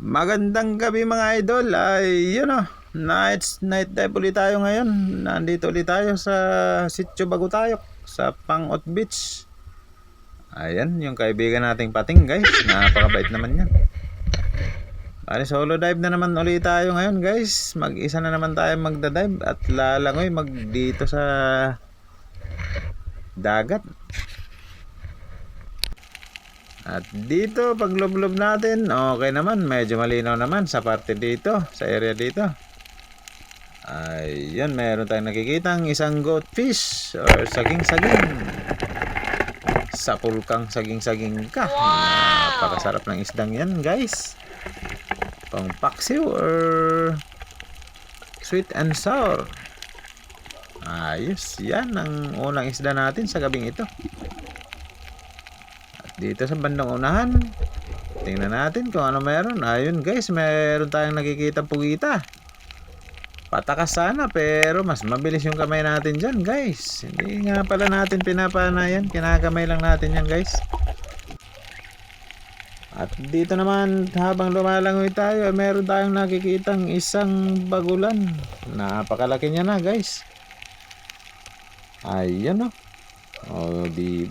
Magandang gabi mga idol. Ay, yun o. Night, night dive ulit tayo ngayon. Nandito ulit tayo sa Sitio Bagutayok sa Pangot Beach. Ayan, yung kaibigan nating pating guys. Napakabait naman yan. Bali, solo dive na naman ulit tayo ngayon guys. Mag-isa na naman tayo magda-dive at lalangoy mag dito sa dagat. At dito, pag lublob natin, okay naman. Medyo malinaw naman sa parte dito, sa area dito. Ayun, meron tayong nakikitang isang goatfish or saging-saging. Sa pulkang saging-saging ka. Napakasarap ng isdang yan, guys. Pang paksiw or sweet and sour. Ayos, yan ang unang isda natin sa gabing ito. Dito sa bandang unahan, tingnan natin kung ano meron. Ayun guys, meron tayong nakikita pugita. Patakas sana pero mas mabilis yung kamay natin dyan guys. Hindi nga pala natin pinapana yan. Kinakamay lang natin yan guys. At dito naman habang lumalangoy tayo, meron tayong nakikitang isang bagulan. Napakalaki niya na guys. Ayun oh. Oh, di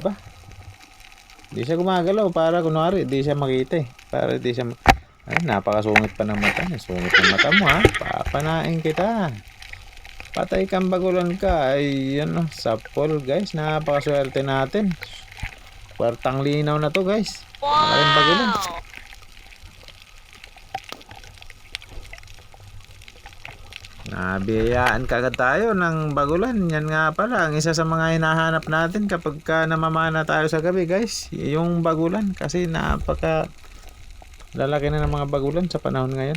ba? Di siya gumagalaw para kunwari di siya makita eh. Para di siya Ay, napakasungit pa ng mata niya. Sungit ng mata mo ha. Papanain kita. Patay kang bagulan ka. Ay, yan oh. Sapol guys. Napakaswerte natin. Kwartang linaw na to guys. Malaking bagulan. Nabiyayaan kagad tayo ng bagulan. Yan nga pala, ang isa sa mga hinahanap natin kapag ka namamana tayo sa gabi guys. Yung bagulan kasi napaka lalaki na ng mga bagulan sa panahon ngayon.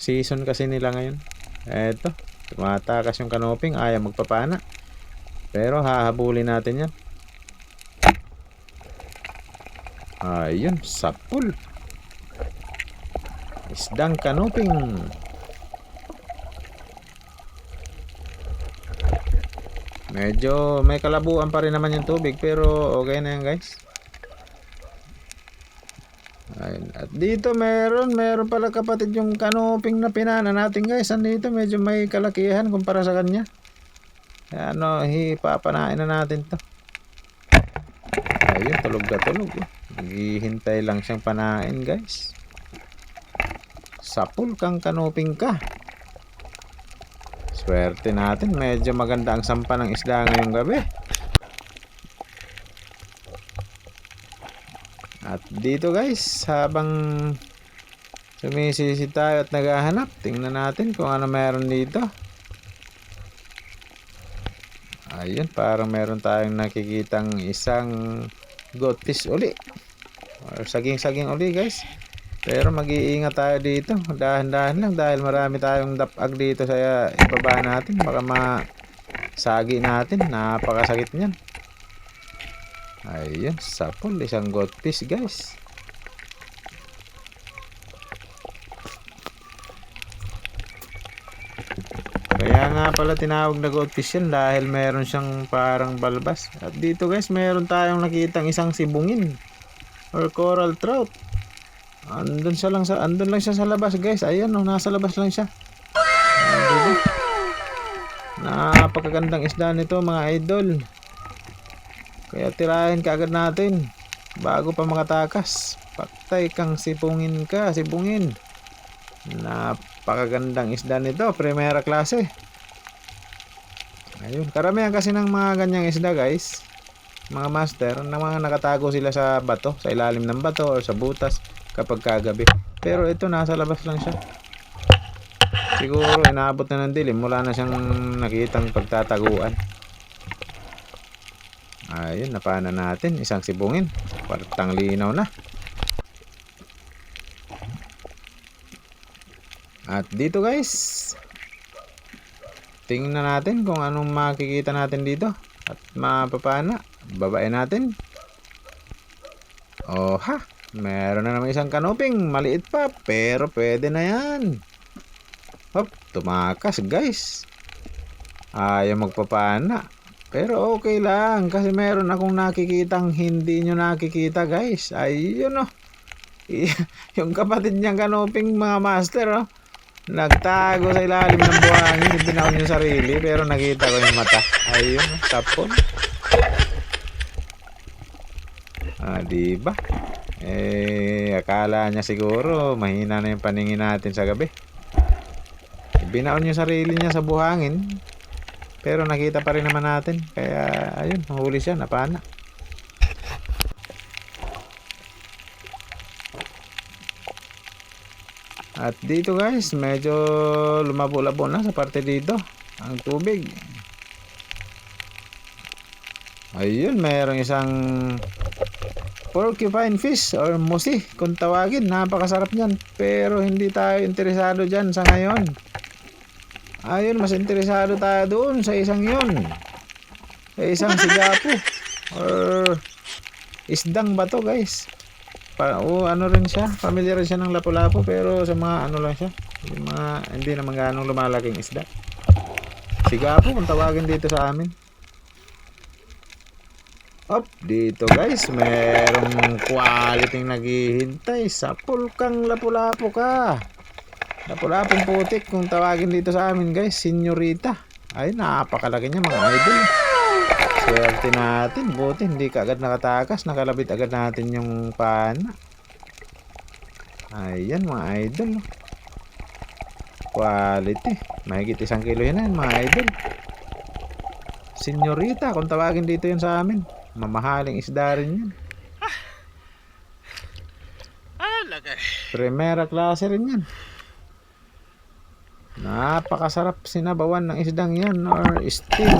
Season kasi nila ngayon. Eto, tumatakas yung kanoping, ayaw magpapana. Pero hahabulin natin yan. Ayun, sapul. Isdang kanoping. Medyo may kalabuan pa rin naman yung tubig pero okay na yan guys. Ayun. At dito meron, meron pala kapatid yung kanoping na pinana natin guys. Andito medyo may kalakihan kumpara sa kanya. Kaya ano, hipapanain na natin to. Ayun, tulog na tulog. oh. Naghihintay lang siyang panain guys. Sapul kang kanoping ka. Swerte natin. Medyo maganda ang sampa ng isda ngayong gabi. At dito guys, habang sumisisi tayo at naghahanap, tingnan natin kung ano meron dito. Ayun, parang meron tayong nakikitang isang goatfish uli. Or saging-saging uli guys. Pero mag-iingat tayo dito. Dahan-dahan lang dahil marami tayong dapag dito sa ibaba natin. Baka masagi natin. Napakasakit niyan. Ayun, sapol. Isang goatfish guys. Kaya nga pala tinawag na goatfish yan dahil meron siyang parang balbas. At dito guys, meron tayong nakitang isang sibungin or coral trout. Andun siya lang sa andun lang siya sa labas, guys. Ayan, oh, nasa labas lang siya. Napakagandang isda nito, mga idol. Kaya tirahin kaagad natin bago pa makatakas. Patay kang sipungin ka, sibungin. Napakagandang isda nito, primera klase. Ayun, karamihan kasi ng mga ganyang isda, guys. Mga master, na mga nakatago sila sa bato, sa ilalim ng bato o sa butas kapag kagabi. Pero ito nasa labas lang siya. Siguro inaabot na ng dilim, wala na siyang nakitang pagtataguan. Ayun, napana natin, isang sibungin. Kwartang linaw na. At dito guys, tingnan natin kung anong makikita natin dito. At mapapana, babae natin. Oh ha, meron na naman isang kanoping. Maliit pa, pero pwede na yan. Hop, tumakas guys. Ayaw magpapana. Pero okay lang kasi meron akong nakikitang hindi nyo nakikita guys. Ayun oh. yung kapatid niyang kanoping mga master, oh. Nagtago sa ilalim ng buhangin, ibinaon yung sarili, pero nakita ko yung mata. Ayun, oh, tapon. Ah, di ba? Eh, akala niya siguro mahina na yung paningin natin sa gabi. Binaon yung sarili niya sa buhangin. Pero nakita pa rin naman natin. Kaya, ayun, huli siya, napana. At dito guys, medyo lumabo-labo na sa parte dito. Ang tubig. Ayun, mayroong isang porcupine fish or musi kung tawagin. Napakasarap niyan. Pero hindi tayo interesado dyan sa ngayon. Ayun, mas interesado tayo doon sa isang yun. Sa isang sigapo. Or isdang ba to guys? Pa, o ano rin siya, familiar rin siya ng lapu-lapu pero sa mga ano lang siya. Mga hindi naman ganong lumalaking isda. Sigapo kung tawagin dito sa amin. Up, dito guys, merong quality naghihintay sa pulkang lapu-lapu ka. Lapu-lapong putik kung tawagin dito sa amin guys, senyorita. Ay, napakalaki niya mga idol. Swerte natin, buti hindi ka agad nakatakas, nakalabit agad natin yung pana. Ayan mga idol. Quality. Mahigit isang kilo yan mga idol. Senyorita, kung tawagin dito yun sa amin. Mamahaling isda rin yan. Ah, lagay. Primera klase rin yan. Napakasarap sinabawan ng isdang yan or steam.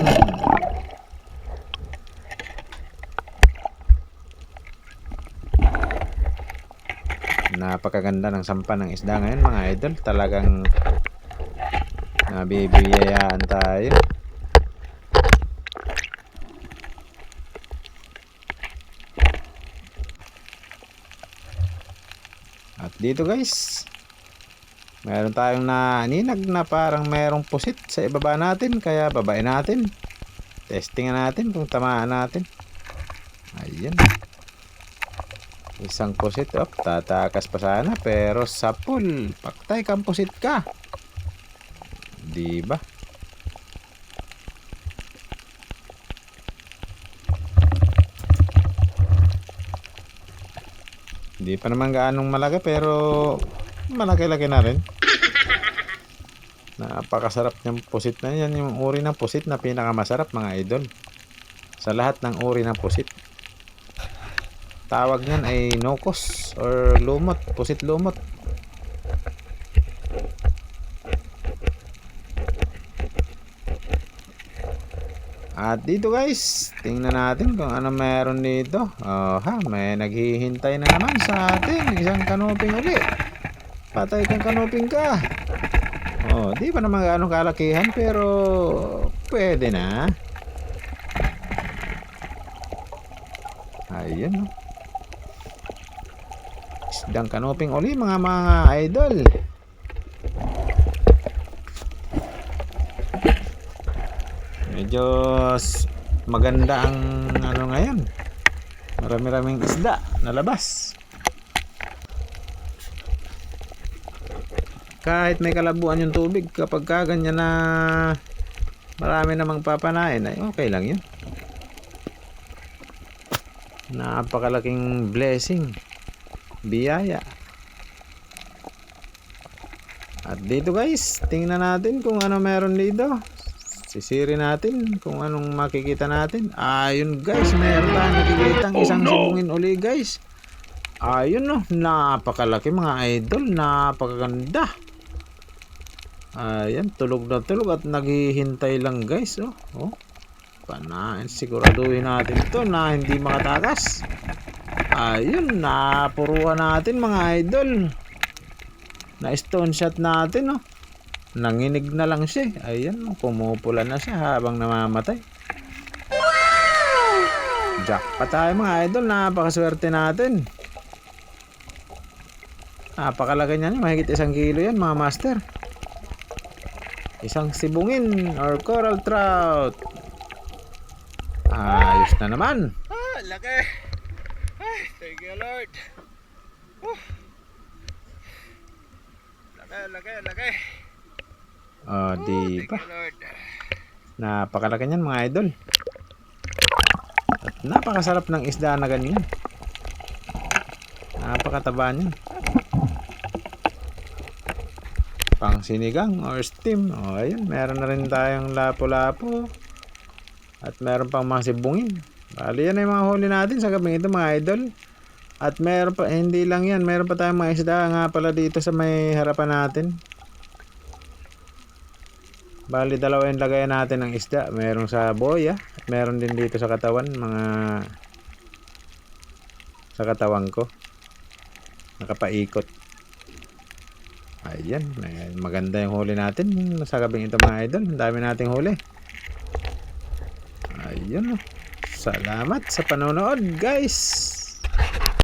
Napakaganda ng sampa ng isda ngayon mga idol. Talagang nabibiyayaan tayo. At dito guys, Meron tayong naninag na parang merong pusit sa ibaba natin kaya babae natin. Testingan natin kung tamaan natin. Ayan. Isang pusit up, tatakas pa sana pero sapul. Paktay kang pusit ka. Di Hindi pa naman gaanong malaki pero malaki-laki na rin. Napakasarap ng pusit na yan. Yung uri ng pusit na pinakamasarap mga idol. Sa lahat ng uri ng pusit. Tawag niyan ay nokos or lumot. Pusit lumot. At dito guys, tingnan natin kung ano meron dito. Oh ha, may naghihintay na naman sa atin. Isang kanuping uli. Patay kang kanuping ka. Oh, di pa naman gaano kalakihan pero pwede na. Ayun. Isdang kanuping uli mga mga idol. Medyo maganda ang ano ngayon. Marami-raming isda na labas. kahit may kalabuan yung tubig kapag ka ganyan na marami namang papanain ay okay lang yun napakalaking blessing biyaya at dito guys tingnan natin kung ano meron dito sisiri natin kung anong makikita natin ayun guys meron tayong nakikitang isang sibungin uli guys ayun no napakalaki mga idol napakaganda Ayan, tulog na tulog at naghihintay lang guys. Oh, oh. Panain, siguraduhin natin to na hindi makatakas. Ayun, napuruhan natin mga idol. Na stone shot natin, oh. Nanginig na lang siya. Ayan, oh, pumupula na siya habang namamatay. Jackpot tayo mga idol. Napakaswerte natin. Napakalaki niyan. Mahigit isang kilo yan mga master. Isang sibungin or coral trout. Ayos na naman. Ah, lagay. Ay, thank you Lord. Lagay, lagay, lagay. Oh, di ba? Napakalaki niyan mga idol. At napakasarap ng isda na ganyan. Napakataba niyan. Pang sinigang or steam. O ayun, meron na rin tayong lapo-lapo. At meron pang mga sibungin. Bali yan ay mga huli natin sa gabi ito mga idol. At meron pa, eh, hindi lang yan, meron pa tayong mga isda nga pala dito sa may harapan natin. Bali, dalawa yung lagayan natin ng isda. Meron sa boya. At meron din dito sa katawan. Mga sa katawan ko. Nakapaikot. Ayan. Maganda yung huli natin. Sa gabing ito mga idol. Ang dami nating huli. Ayun. Salamat sa panonood guys.